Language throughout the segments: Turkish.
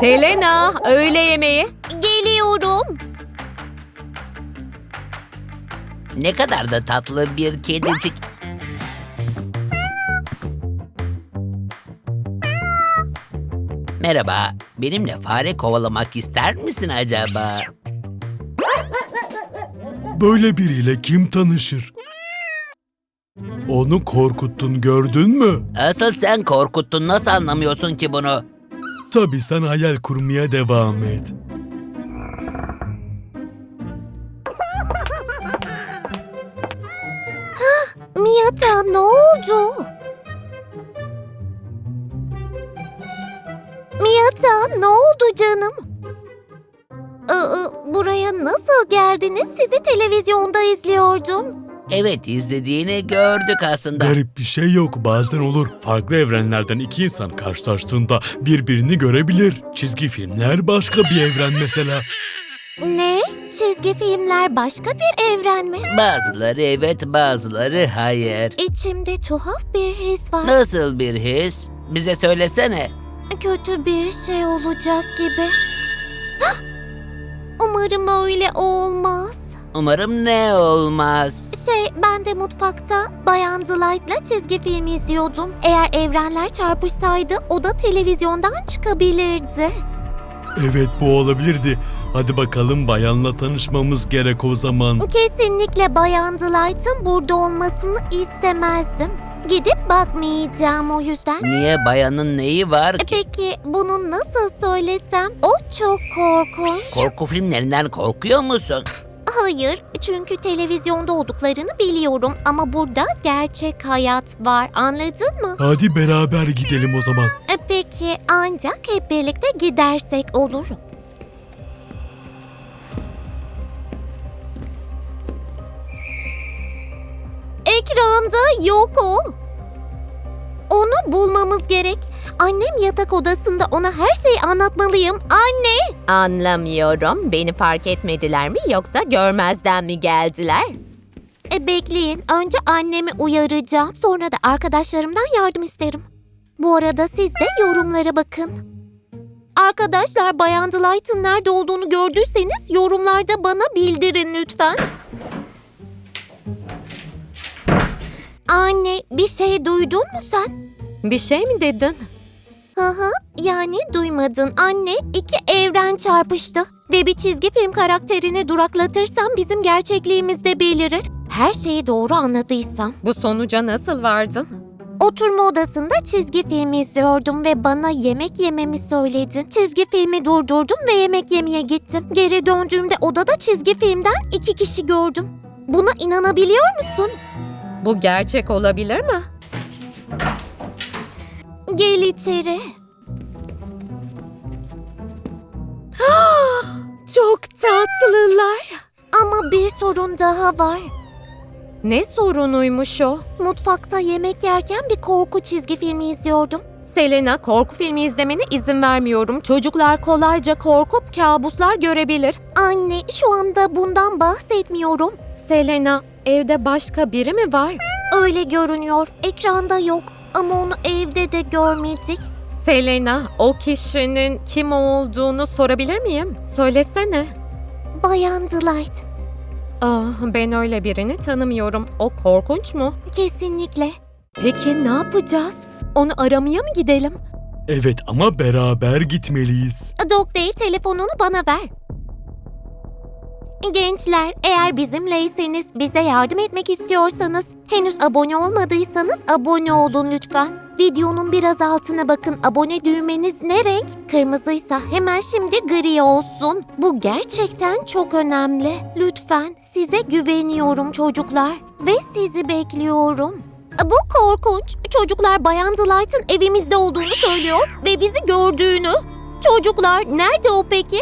Selena, öğle yemeği. Geliyorum. Ne kadar da tatlı bir kedicik. Merhaba, benimle fare kovalamak ister misin acaba? Böyle biriyle kim tanışır? Onu korkuttun gördün mü? Asıl sen korkuttun, nasıl anlamıyorsun ki bunu? Tabii sen hayal kurmaya devam et. Miyata ne oldu? Miyata ne oldu canım? Aa, buraya nasıl geldiniz? Sizi televizyonda izliyordum. Evet, izlediğini gördük aslında. Garip bir şey yok bazen olur. Farklı evrenlerden iki insan karşılaştığında birbirini görebilir. Çizgi filmler başka bir evren mesela. Ne? Çizgi filmler başka bir evren mi? Bazıları evet, bazıları hayır. İçimde tuhaf bir his var. Nasıl bir his? Bize söylesene. Kötü bir şey olacak gibi. Hah! Umarım öyle olmaz. Umarım ne olmaz. Şey, ben de mutfakta Bayan Delight'la çizgi film izliyordum. Eğer evrenler çarpışsaydı o da televizyondan çıkabilirdi. Evet bu olabilirdi. Hadi bakalım bayanla tanışmamız gerek o zaman. Kesinlikle Bayan Delight'ın burada olmasını istemezdim. Gidip bakmayacağım o yüzden. Niye bayanın neyi var ki? Peki bunu nasıl söylesem? O çok korkunç. Korku filmlerinden korkuyor musun? Hayır, çünkü televizyonda olduklarını biliyorum ama burada gerçek hayat var. Anladın mı? Hadi beraber gidelim o zaman. E Peki ancak hep birlikte gidersek olur. Ekranda yok o. Bulmamız gerek. Annem yatak odasında ona her şeyi anlatmalıyım. Anne! Anlamıyorum. Beni fark etmediler mi yoksa görmezden mi geldiler? E, bekleyin. Önce annemi uyaracağım. Sonra da arkadaşlarımdan yardım isterim. Bu arada siz de yorumlara bakın. Arkadaşlar Bayan Delight'ın nerede olduğunu gördüyseniz yorumlarda bana bildirin lütfen. Anne bir şey duydun mu sen? Bir şey mi dedin? Hı hı yani duymadın. Anne iki evren çarpıştı. Ve bir çizgi film karakterini duraklatırsam bizim gerçekliğimizde belirir. Her şeyi doğru anladıysam. Bu sonuca nasıl vardın? Oturma odasında çizgi film izliyordum ve bana yemek yememi söyledin. Çizgi filmi durdurdum ve yemek yemeye gittim. Geri döndüğümde odada çizgi filmden iki kişi gördüm. Buna inanabiliyor musun? Bu gerçek olabilir mi? Gel içeri. Çok tatlılar. Ama bir sorun daha var. Ne sorunuymuş o? Mutfakta yemek yerken bir korku çizgi filmi izliyordum. Selena, korku filmi izlemene izin vermiyorum. Çocuklar kolayca korkup kabuslar görebilir. Anne, şu anda bundan bahsetmiyorum. Selena, evde başka biri mi var? Öyle görünüyor. Ekranda yok ama onu evde de görmedik. Selena, o kişinin kim olduğunu sorabilir miyim? Söylesene. Bayan Delight. Ah, ben öyle birini tanımıyorum. O korkunç mu? Kesinlikle. Peki ne yapacağız? Onu aramaya mı gidelim? Evet ama beraber gitmeliyiz. Dog telefonunu bana ver. Gençler, eğer bizimleyseniz, bize yardım etmek istiyorsanız, henüz abone olmadıysanız abone olun lütfen. Videonun biraz altına bakın. Abone düğmeniz ne renk? Kırmızıysa hemen şimdi gri olsun. Bu gerçekten çok önemli. Lütfen size güveniyorum çocuklar ve sizi bekliyorum. Bu korkunç. Çocuklar Bayan Delight'ın evimizde olduğunu söylüyor ve bizi gördüğünü. Çocuklar nerede o peki?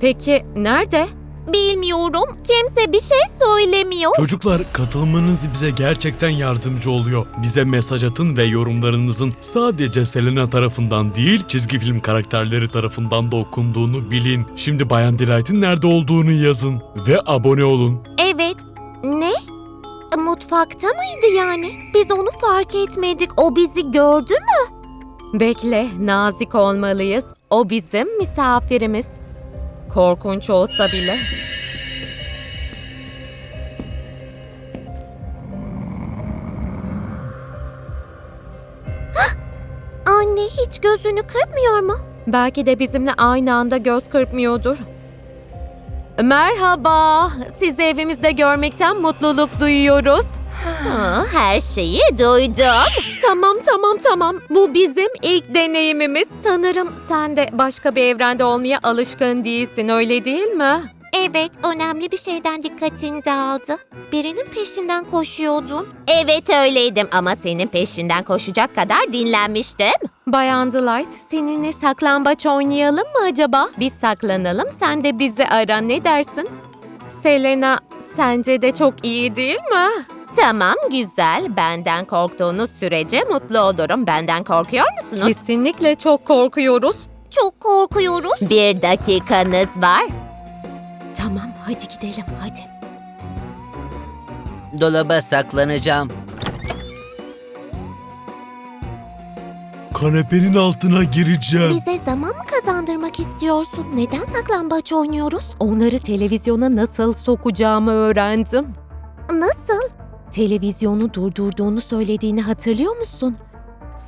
Peki nerede? Bilmiyorum. Kimse bir şey söylemiyor. Çocuklar katılmanız bize gerçekten yardımcı oluyor. Bize mesaj atın ve yorumlarınızın sadece Selena tarafından değil çizgi film karakterleri tarafından da okunduğunu bilin. Şimdi Bayan Delight'in nerede olduğunu yazın ve abone olun. Evet. Ne? Mutfakta mıydı yani? Biz onu fark etmedik. O bizi gördü mü? Bekle, nazik olmalıyız. O bizim misafirimiz. Korkunç olsa bile. Anne hiç gözünü kırpmıyor mu? Belki de bizimle aynı anda göz kırpmıyordur. Merhaba, sizi evimizde görmekten mutluluk duyuyoruz. Her şeyi duydum. Tamam tamam tamam. Bu bizim ilk deneyimimiz. Sanırım sen de başka bir evrende olmaya alışkın değilsin öyle değil mi? Evet, önemli bir şeyden dikkatini dağıldı. Birinin peşinden koşuyordun. Evet öyleydim ama senin peşinden koşacak kadar dinlenmiştim. Bayan Delight, seninle saklambaç oynayalım mı acaba? Biz saklanalım, sen de bizi ara ne dersin? Selena, sence de çok iyi değil mi? Tamam güzel, benden korktuğunuz sürece mutlu olurum. Benden korkuyor musunuz? Kesinlikle çok korkuyoruz. Çok korkuyoruz. Bir dakikanız var. Tamam, hadi gidelim, hadi. Dolaba saklanacağım. Kanepenin altına gireceğim. Bize zaman mı kazandırmak istiyorsun? Neden saklambaç oynuyoruz? Onları televizyona nasıl sokacağımı öğrendim. Nasıl? Televizyonu durdurduğunu söylediğini hatırlıyor musun?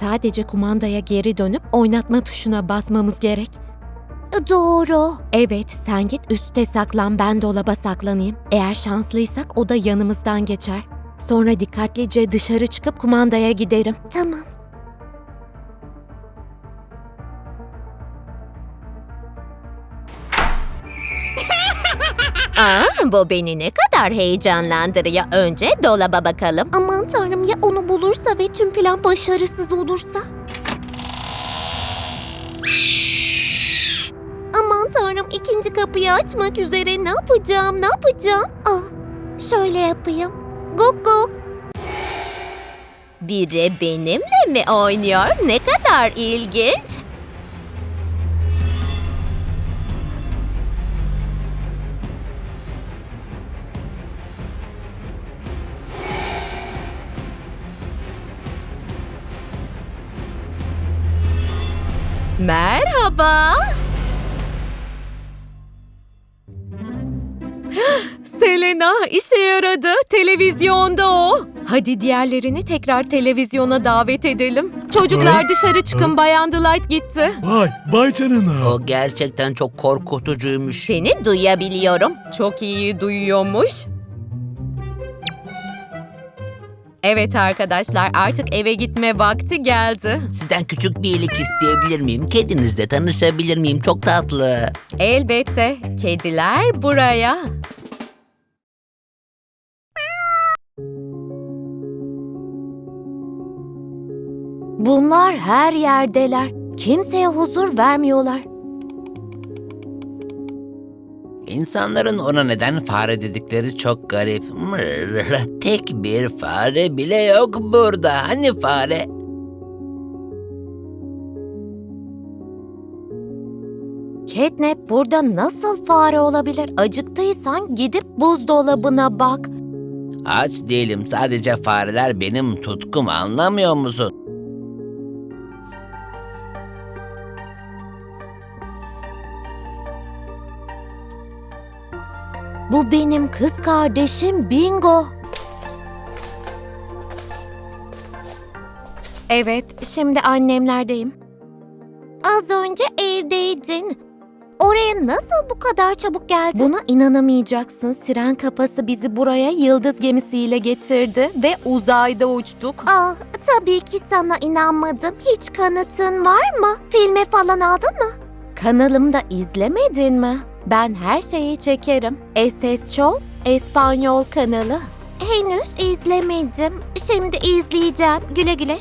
Sadece kumandaya geri dönüp oynatma tuşuna basmamız gerek. Doğru. Evet, sen git üste saklan, ben dolaba saklanayım. Eğer şanslıysak o da yanımızdan geçer. Sonra dikkatlice dışarı çıkıp kumandaya giderim. Tamam. Aa, bu beni ne kadar heyecanlandırıyor. Önce dolaba bakalım. Aman tanrım ya onu bulursa ve tüm plan başarısız olursa? Aman tanrım ikinci kapıyı açmak üzere ne yapacağım ne yapacağım? Ah, şöyle yapayım. Guk guk. Biri benimle mi oynuyor? Ne kadar ilginç. Merhaba. Selena işe yaradı. Televizyonda o. Hadi diğerlerini tekrar televizyona davet edelim. Çocuklar dışarı çıkın. Bayan Delight gitti. Vay, vay canına. O gerçekten çok korkutucuymuş. Seni duyabiliyorum. Çok iyi duyuyormuş. Evet arkadaşlar artık eve gitme vakti geldi. Sizden küçük bir iyilik isteyebilir miyim? Kedinizle tanışabilir miyim? Çok tatlı. Elbette kediler buraya. Bunlar her yerdeler. Kimseye huzur vermiyorlar. İnsanların ona neden fare dedikleri çok garip. Mırr. Tek bir fare bile yok burada. Hani fare? Catnap burada nasıl fare olabilir? Acıktıysan gidip buzdolabına bak. Aç değilim. Sadece fareler benim tutkum. Anlamıyor musun? Bu benim kız kardeşim Bingo. Evet şimdi annemlerdeyim. Az önce evdeydin. Oraya nasıl bu kadar çabuk geldin? Buna inanamayacaksın. Siren kafası bizi buraya yıldız gemisiyle getirdi ve uzayda uçtuk. Ah, tabii ki sana inanmadım. Hiç kanıtın var mı? Filme falan aldın mı? Kanalımda izlemedin mi? Ben her şeyi çekerim. SS Show, Espanyol kanalı. Henüz izlemedim. Şimdi izleyeceğim. Güle güle.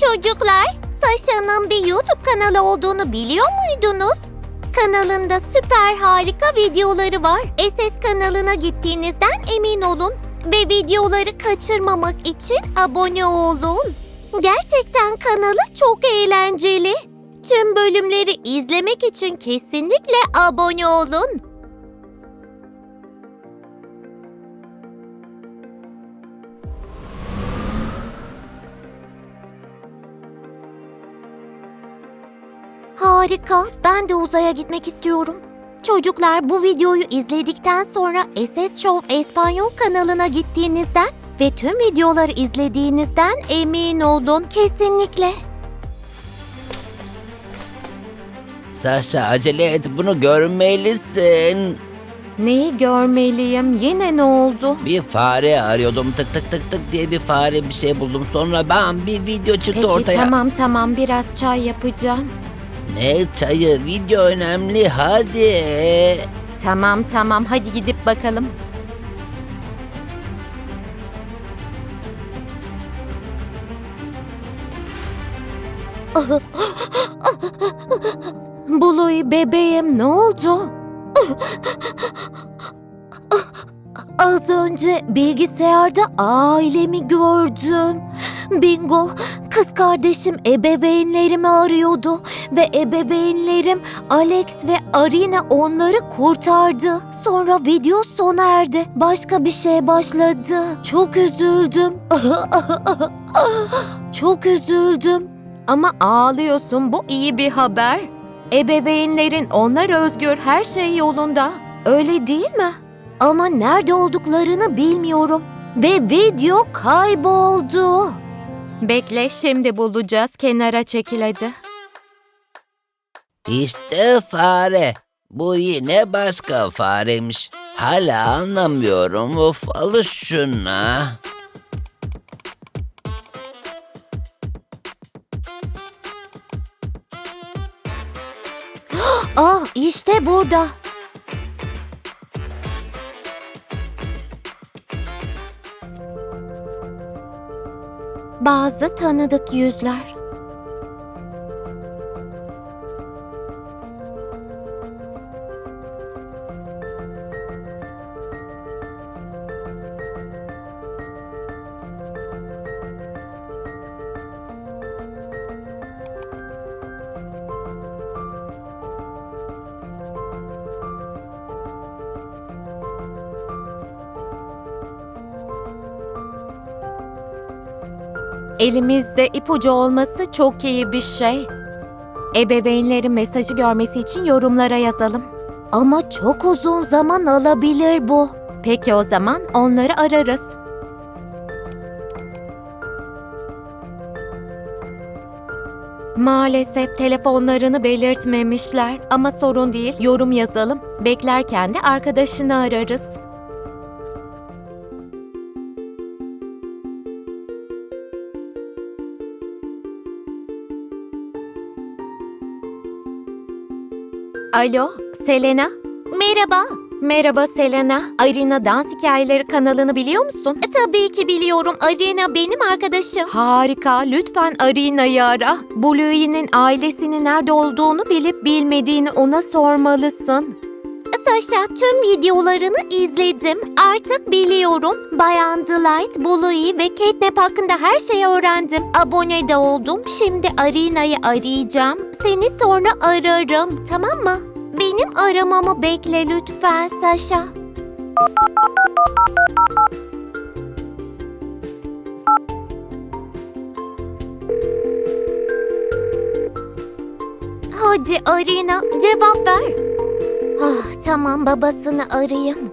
Çocuklar, Sasha'nın bir YouTube kanalı olduğunu biliyor muydunuz? Kanalında süper harika videoları var. SS kanalına gittiğinizden emin olun ve videoları kaçırmamak için abone olun. Gerçekten kanalı çok eğlenceli. Tüm bölümleri izlemek için kesinlikle abone olun. Harika. Ben de uzaya gitmek istiyorum. Çocuklar bu videoyu izledikten sonra SS Show Espanyol kanalına gittiğinizden ve tüm videoları izlediğinizden emin olun. Kesinlikle. Sasha acele et bunu görmelisin. Neyi görmeliyim? Yine ne oldu? Bir fare arıyordum tık tık tık tık diye bir fare bir şey buldum. Sonra bam bir video çıktı Peki ortaya. tamam tamam biraz çay yapacağım. Ne çayı video önemli hadi. Tamam tamam hadi gidip bakalım. Buluy bebeğim ne oldu? Az önce bilgisayarda ailemi gördüm. Bingo, kız kardeşim ebeveynlerimi arıyordu ve ebeveynlerim Alex ve Arina onları kurtardı. Sonra video sona erdi. Başka bir şey başladı. Çok üzüldüm. Çok üzüldüm. Ama ağlıyorsun bu iyi bir haber. Ebeveynlerin onlar özgür her şey yolunda. Öyle değil mi? Ama nerede olduklarını bilmiyorum. Ve video kayboldu. Bekle şimdi bulacağız kenara çekil. İşte fare. Bu yine başka faremiş. Hala anlamıyorum. Of alış şuna. İşte burada. Bazı tanıdık yüzler. Elimizde ipucu olması çok iyi bir şey. Ebeveynlerin mesajı görmesi için yorumlara yazalım. Ama çok uzun zaman alabilir bu. Peki o zaman onları ararız. Maalesef telefonlarını belirtmemişler ama sorun değil yorum yazalım. Beklerken de arkadaşını ararız. Alo, Selena. Merhaba. Merhaba Selena. Arina Dans Hikayeleri kanalını biliyor musun? Tabii ki biliyorum. Arena benim arkadaşım. Harika. Lütfen Arina'yı ara. Bluey'nin ailesinin nerede olduğunu bilip bilmediğini ona sormalısın. Sasha tüm videolarını izledim. Artık biliyorum. Bayan Delight, Bluey ve Catnap hakkında her şeyi öğrendim. Abone de oldum. Şimdi Arina'yı arayacağım. Seni sonra ararım. Tamam mı? Benim aramamı bekle lütfen Sasha. Hadi Arina cevap ver. Ah, tamam babasını arayayım.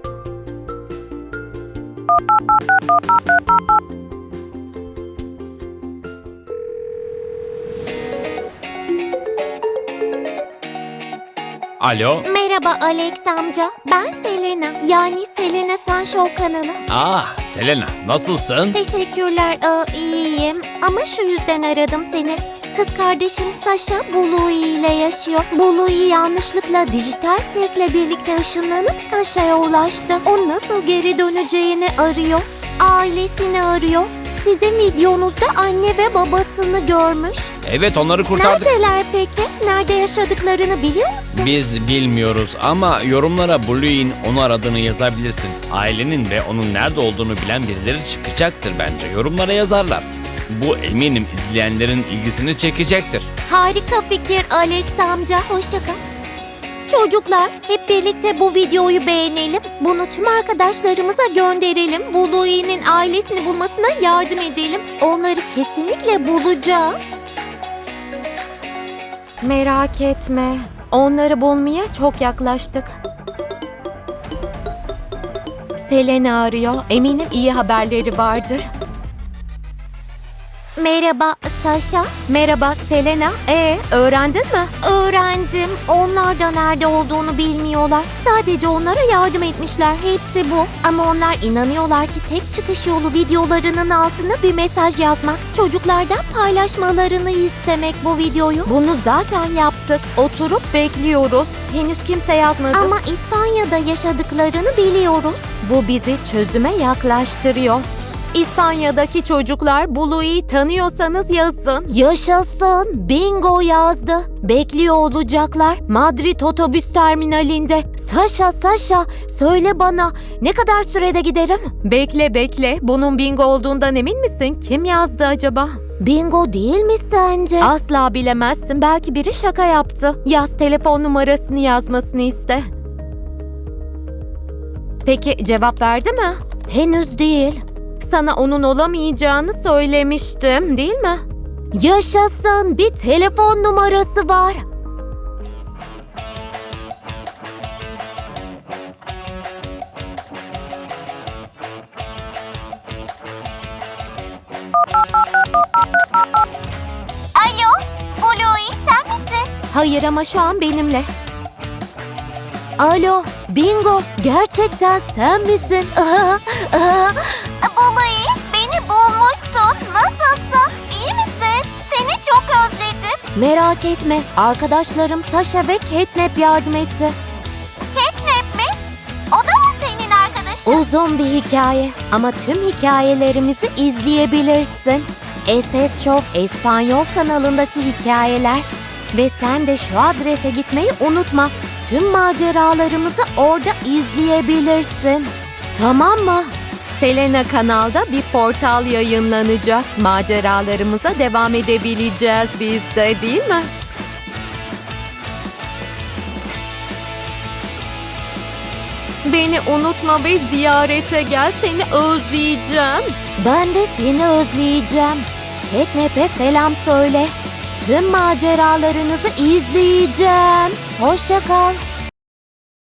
Alo. Merhaba Alex amca. Ben Selena. Yani Selena Sunshine kanalı. Ah Selena nasılsın? Teşekkürler. Aa, iyiyim. Ama şu yüzden aradım seni. Kız kardeşim Sasha Bluey ile yaşıyor. Bluey yanlışlıkla dijital sirkle birlikte ışınlanıp Sasha'ya ulaştı. O nasıl geri döneceğini arıyor. Ailesini arıyor. Sizin videonuzda anne ve babasını görmüş. Evet onları kurtardık. Neredeler peki? Nerede yaşadıklarını biliyor musun? Biz bilmiyoruz ama yorumlara Blue'in onu aradığını yazabilirsin. Ailenin ve onun nerede olduğunu bilen birileri çıkacaktır bence. Yorumlara yazarlar. Bu eminim izleyenlerin ilgisini çekecektir. Harika fikir Alex amca. Hoşça kal. Çocuklar hep birlikte bu videoyu beğenelim. Bunu tüm arkadaşlarımıza gönderelim. Bluey'nin ailesini bulmasına yardım edelim. Onları kesinlikle bulacağız. Merak etme. Onları bulmaya çok yaklaştık. Selena arıyor. Eminim iyi haberleri vardır. Merhaba Saşa. Merhaba Selena. E öğrendin mi? Öğrendim. Onlar da nerede olduğunu bilmiyorlar. Sadece onlara yardım etmişler. Hepsi bu. Ama onlar inanıyorlar ki tek çıkış yolu videolarının altına bir mesaj yazmak. Çocuklardan paylaşmalarını istemek bu videoyu. Bunu zaten yaptık. Oturup bekliyoruz. Henüz kimse yazmadı. Ama İspanya'da yaşadıklarını biliyoruz. bu bizi çözüme yaklaştırıyor. İspanya'daki çocuklar Blue'yu tanıyorsanız yazın. Yaşasın. Bingo yazdı. Bekliyor olacaklar. Madrid otobüs terminalinde. Saşa Saşa söyle bana ne kadar sürede giderim? Bekle bekle. Bunun bingo olduğundan emin misin? Kim yazdı acaba? Bingo değil mi sence? Asla bilemezsin. Belki biri şaka yaptı. Yaz telefon numarasını yazmasını iste. Peki cevap verdi mi? Henüz değil. Sana onun olamayacağını söylemiştim, değil mi? Yaşasın bir telefon numarası var. Alo, Bluey sen misin? Hayır ama şu an benimle. Alo, Bingo, gerçekten sen misin? Bluey, beni bulmuşsun. Nasılsın? İyi misin? Seni çok özledim. Merak etme, arkadaşlarım Sasha ve Catnap yardım etti. Catnap mi? O da mı senin arkadaşın? Uzun bir hikaye ama tüm hikayelerimizi izleyebilirsin. SS Show Espanyol kanalındaki hikayeler. Ve sen de şu adrese gitmeyi unutma. Tüm maceralarımızı orada izleyebilirsin. Tamam mı? Selena kanalda bir portal yayınlanacak. Maceralarımıza devam edebileceğiz biz de değil mi? Beni unutma ve ziyarete gel. Seni özleyeceğim. Ben de seni özleyeceğim. Catnap'e selam söyle. Tüm maceralarınızı izleyeceğim. Hoşça kal.